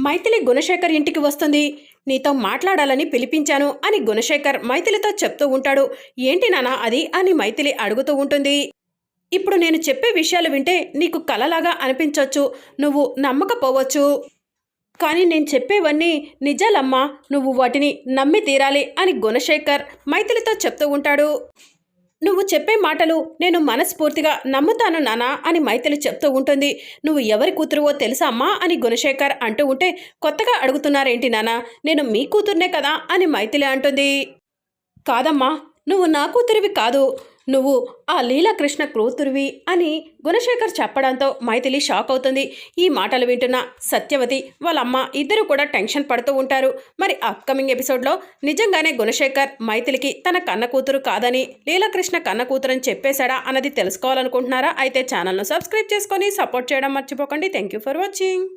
మైథిలి గుణశేఖర్ ఇంటికి వస్తుంది. నీతో మాట్లాడాలని పిలిపించాను అని గుణశేఖర్ మైథిలితో చెప్తూ ఉంటాడు. ఏంటి నానా అది? అని మైథిలి అడుగుతూ ఉంటుంది. ఇప్పుడు నేను చెప్పే విషయాలు వింటే నీకు కలలాగా అనిపించవచ్చు నువ్వు నమ్మకపోవచ్చు. కానీ నేను చెప్పేవన్నీ నిజాలమ్మా. నువ్వు వాటిని నమ్మి తీరాలి అని గుణశేఖర్ మైథిలితో చెప్తూ ఉంటాడు. నువ్వు చెప్పే మాటలు నేను మనస్ఫూర్తిగా నమ్ముతాను నానా అని మైథిలి చెప్తూ ఉంటుంది. నువ్వు ఎవరి కూతురువో తెలుసా అమ్మా? అని గుణశేఖర్ అంటూ ఉంటే కొత్తగా అడుగుతున్నారేంటి నానా? నేను మీ కూతుర్నే కదా? అని మైథిలి అంటుంది. కాదమ్మా నువ్వు నా కూతురివి కాదు. నువ్వు ఆ లీలాకృష్ణ కూతురివి అని గుణశేఖర్ చెప్పడంతో మైథిలి షాక్ అవుతుంది. ఈ మాటలు వింటున్న సత్యవతి వాళ్ళ అమ్మ ఇద్దరు కూడా టెన్షన్ పడుతూ ఉంటారు. మరి అప్కమింగ్ ఎపిసోడ్లో నిజంగానే గుణశేఖర్ మైథిలికి తన కన్న కూతురు కాదని లీలాకృష్ణ కన్న కూతురు అని చెప్పేశాడా అన్నది తెలుసుకోవాలనుకుంటున్నారా? అయితే ఛానల్ను సబ్స్క్రైబ్ చేసుకొని సపోర్ట్ చేయడం మర్చిపోకండి. Thank you for watching.